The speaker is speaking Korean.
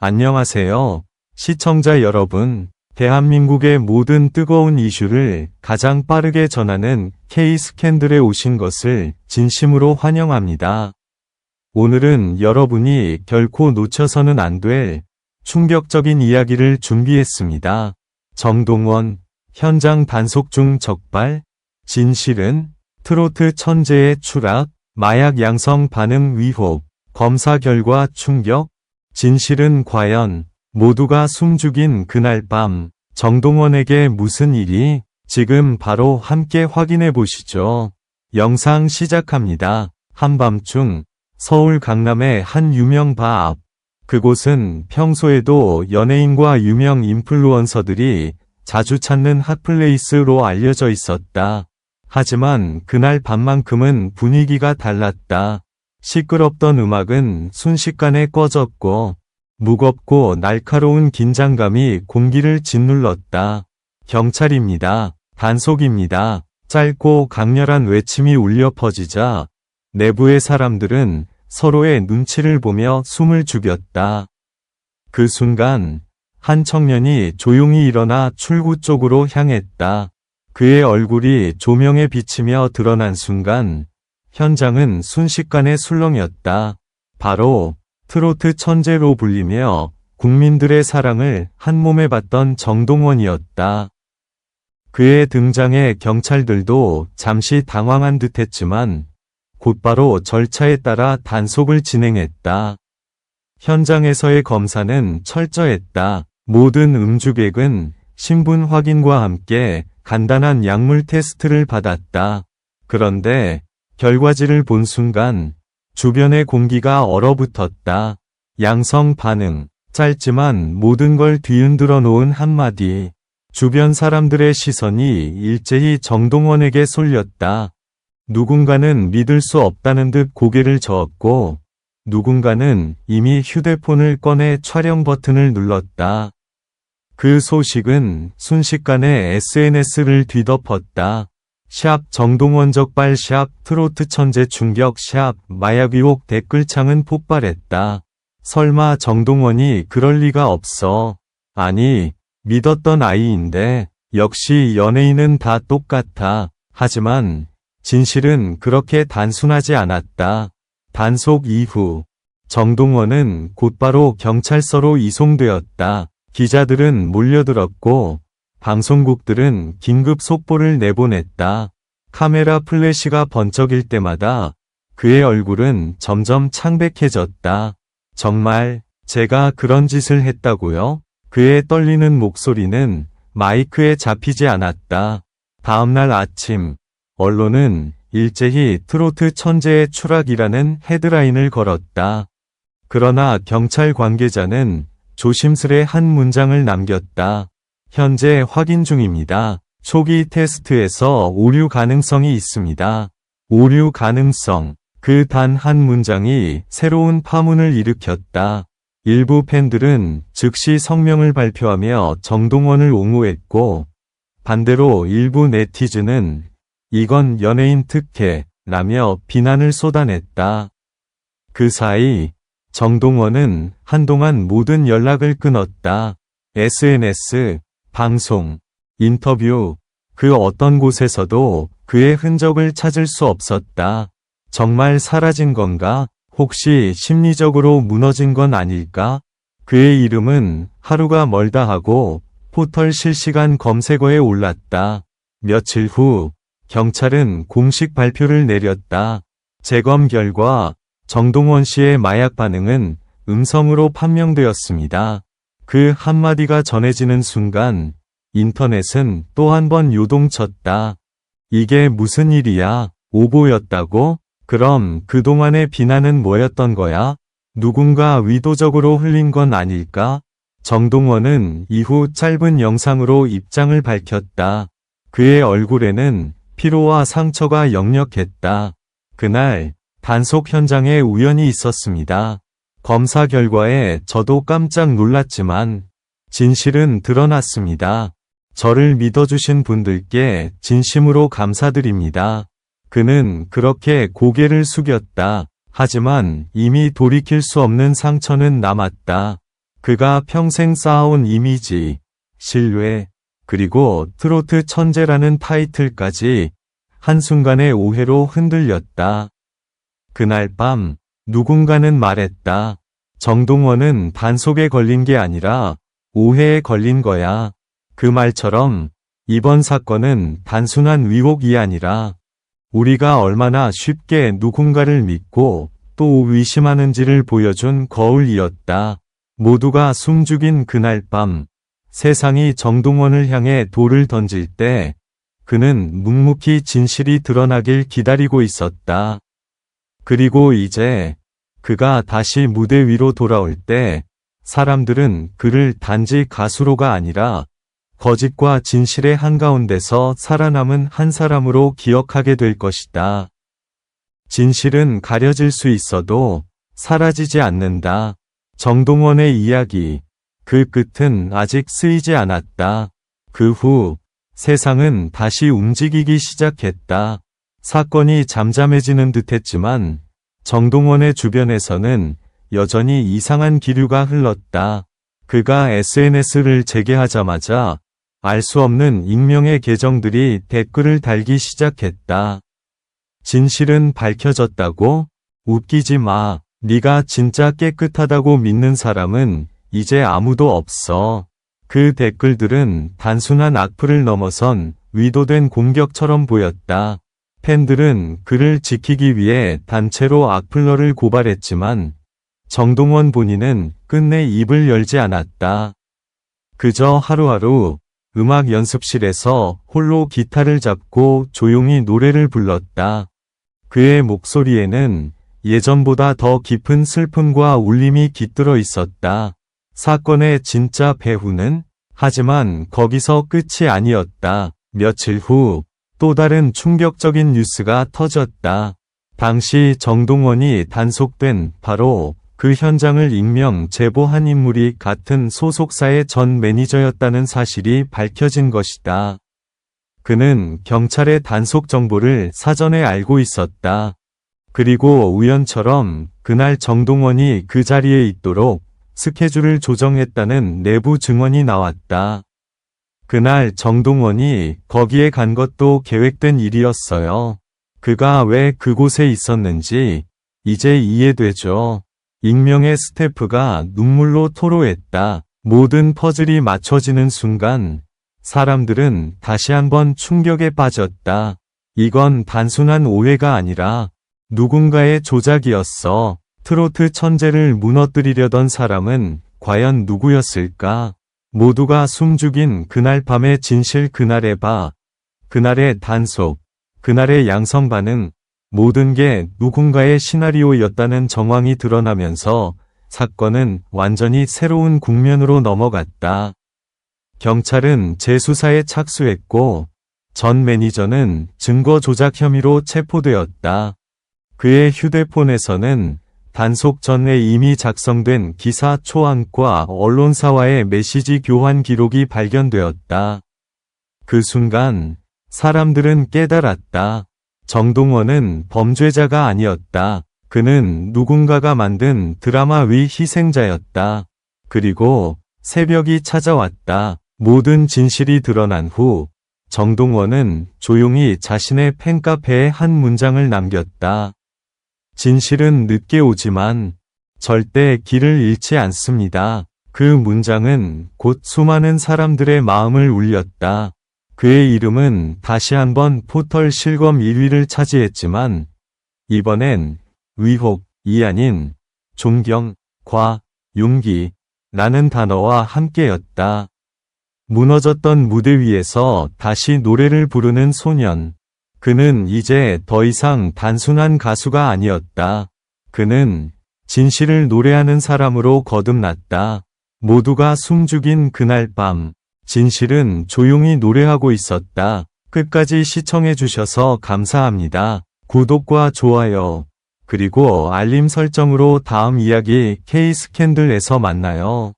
안녕하세요. 시청자 여러분. 대한민국의 모든 뜨거운 이슈를 가장 빠르게 전하는 K-스캔들에 오신 것을 진심으로 환영합니다. 오늘은 여러분이 결코 놓쳐서는 안 될 충격적인 이야기를 준비했습니다. 정동원, 현장 단속 중 적발, 진실은 트로트 천재의 추락, 마약 양성 반응 위협, 검사 결과 충격, 진실은 과연 모두가 숨죽인 그날 밤 정동원에게 무슨 일이 지금 바로 함께 확인해 보시죠. 영상 시작합니다. 한밤중 서울 강남의 한 유명 바 앞. 그곳은 평소에도 연예인과 유명 인플루언서들이 자주 찾는 핫플레이스로 알려져 있었다. 하지만 그날 밤만큼은 분위기가 달랐다. 시끄럽던 음악은 순식간에 꺼졌고 무겁고 날카로운 긴장감이 공기를 짓눌렀다. 경찰입니다. 단속입니다. 짧고 강렬한 외침이 울려 퍼지자 내부의 사람들은 서로의 눈치를 보며 숨을 죽였다. 그 순간 한 청년이 조용히 일어나 출구 쪽으로 향했다. 그의 얼굴이 조명에 비치며 드러난 순간 현장은 순식간에 술렁였다. 바로 트로트 천재로 불리며 국민들의 사랑을 한몸에 받던 정동원이었다. 그의 등장에 경찰들도 잠시 당황한 듯 했지만 곧바로 절차에 따라 단속을 진행했다. 현장에서의 검사는 철저했다. 모든 음주객은 신분 확인과 함께 간단한 약물 테스트를 받았다. 그런데 결과지를 본 순간 주변의 공기가 얼어붙었다. 양성 반응. 짧지만 모든 걸 뒤흔들어 놓은 한마디. 주변 사람들의 시선이 일제히 정동원에게 쏠렸다. 누군가는 믿을 수 없다는 듯 고개를 저었고, 누군가는 이미 휴대폰을 꺼내 촬영 버튼을 눌렀다. 그 소식은 순식간에 SNS를 뒤덮었다. 샵 정동원 적발 샵 트로트 천재 충격 샵 마약 위혹 댓글창은 폭발했다. 설마 정동원이 그럴 리가 없어. 아니, 믿었던 아이인데, 역시 연예인은 다 똑같아. 하지만, 진실은 그렇게 단순하지 않았다. 단속 이후, 정동원은 곧바로 경찰서로 이송되었다. 기자들은 몰려들었고, 방송국들은 긴급 속보를 내보냈다. 카메라 플래시가 번쩍일 때마다 그의 얼굴은 점점 창백해졌다. 정말 제가 그런 짓을 했다고요? 그의 떨리는 목소리는 마이크에 잡히지 않았다. 다음날 아침, 언론은 일제히 트로트 천재의 추락이라는 헤드라인을 걸었다. 그러나 경찰 관계자는 조심스레 한 문장을 남겼다. 현재 확인 중입니다. 초기 테스트에서 오류 가능성이 있습니다. 오류 가능성. 그 단 한 문장이 새로운 파문을 일으켰다. 일부 팬들은 즉시 성명을 발표하며 정동원을 옹호했고, 반대로 일부 네티즌은 이건 연예인 특혜, 라며 비난을 쏟아냈다. 그 사이 정동원은 한동안 모든 연락을 끊었다. SNS, 방송, 인터뷰, 그 어떤 곳에서도 그의 흔적을 찾을 수 없었다. 정말 사라진 건가? 혹시 심리적으로 무너진 건 아닐까? 그의 이름은 하루가 멀다 하고 포털 실시간 검색어에 올랐다. 며칠 후 경찰은 공식 발표를 내렸다. 재검 결과 정동원 씨의 마약 반응은 음성으로 판명되었습니다. 그 한마디가 전해지는 순간 인터넷은 또 한 번 요동쳤다. 이게 무슨 일이야? 오보였다고? 그럼 그동안의 비난은 뭐였던 거야? 누군가 의도적으로 흘린 건 아닐까? 정동원은 이후 짧은 영상으로 입장을 밝혔다. 그의 얼굴에는 피로와 상처가 역력했다. 그날 단속 현장에 우연히 있었습니다. 검사 결과에 저도 깜짝 놀랐지만 진실은 드러났습니다. 저를 믿어주신 분들께 진심으로 감사드립니다. 그는 그렇게 고개를 숙였다. 하지만 이미 돌이킬 수 없는 상처는 남았다. 그가 평생 쌓아온 이미지, 신뢰, 그리고 트로트 천재라는 타이틀까지 한순간의 오해로 흔들렸다. 그날 밤 누군가는 말했다. 정동원은 단속에 걸린 게 아니라 오해에 걸린 거야. 그 말처럼 이번 사건은 단순한 위혹이 아니라 우리가 얼마나 쉽게 누군가를 믿고 또 의심하는지를 보여준 거울이었다. 모두가 숨죽인 그날 밤 세상이 정동원을 향해 돌을 던질 때 그는 묵묵히 진실이 드러나길 기다리고 있었다. 그리고 이제 그가 다시 무대 위로 돌아올 때 사람들은 그를 단지 가수로가 아니라 거짓과 진실의 한가운데서 살아남은 한 사람으로 기억하게 될 것이다. 진실은 가려질 수 있어도 사라지지 않는다. 정동원의 이야기. 그 끝은 아직 쓰이지 않았다. 그 후 세상은 다시 움직이기 시작했다. 사건이 잠잠해지는 듯했지만 정동원의 주변에서는 여전히 이상한 기류가 흘렀다. 그가 SNS를 재개하자마자 알 수 없는 익명의 계정들이 댓글을 달기 시작했다. 진실은 밝혀졌다고? 웃기지 마. 네가 진짜 깨끗하다고 믿는 사람은 이제 아무도 없어. 그 댓글들은 단순한 악플을 넘어선 위도된 공격처럼 보였다. 팬들은 그를 지키기 위해 단체로 악플러를 고발했지만 정동원 본인은 끝내 입을 열지 않았다. 그저 하루하루 음악 연습실에서 홀로 기타를 잡고 조용히 노래를 불렀다. 그의 목소리에는 예전보다 더 깊은 슬픔과 울림이 깃들어 있었다. 사건의 진짜 배후는 하지만 거기서 끝이 아니었다. 며칠 후 또 다른 충격적인 뉴스가 터졌다. 당시 정동원이 단속된 바로 그 현장을 익명 제보한 인물이 같은 소속사의 전 매니저였다는 사실이 밝혀진 것이다. 그는 경찰의 단속 정보를 사전에 알고 있었다. 그리고 우연처럼 그날 정동원이 그 자리에 있도록 스케줄을 조정했다는 내부 증언이 나왔다. 그날 정동원이 거기에 간 것도 계획된 일이었어요. 그가 왜 그곳에 있었는지 이제 이해되죠. 익명의 스태프가 눈물로 토로했다. 모든 퍼즐이 맞춰지는 순간 사람들은 다시 한번 충격에 빠졌다. 이건 단순한 오해가 아니라 누군가의 조작이었어. 트로트 천재를 무너뜨리려던 사람은 과연 누구였을까? 모두가 숨죽인 그날 밤의 진실 그날의 바, 그날의 단속, 그날의 양성 반응, 모든 게 누군가의 시나리오였다는 정황이 드러나면서 사건은 완전히 새로운 국면으로 넘어갔다. 경찰은 재수사에 착수했고 전 매니저는 증거 조작 혐의로 체포되었다. 그의 휴대폰에서는 단속 전에 이미 작성된 기사 초안과 언론사와의 메시지 교환 기록이 발견되었다. 그 순간 사람들은 깨달았다. 정동원은 범죄자가 아니었다. 그는 누군가가 만든 드라마 위 희생자였다. 그리고 새벽이 찾아왔다. 모든 진실이 드러난 후 정동원은 조용히 자신의 팬카페에 한 문장을 남겼다. 진실은 늦게 오지만 절대 길을 잃지 않습니다. 그 문장은 곧 수많은 사람들의 마음을 울렸다. 그의 이름은 다시 한번 포털 실검 1위를 차지했지만 이번엔 위혹이 아닌 존경, 과, 용기 라는 단어와 함께였다. 무너졌던 무대 위에서 다시 노래를 부르는 소년. 그는 이제 더 이상 단순한 가수가 아니었다. 그는 진실을 노래하는 사람으로 거듭났다. 모두가 숨죽인 그날 밤, 진실은 조용히 노래하고 있었다. 끝까지 시청해 주셔서 감사합니다. 구독과 좋아요, 그리고 알림 설정으로 다음 이야기 K 스캔들에서 만나요.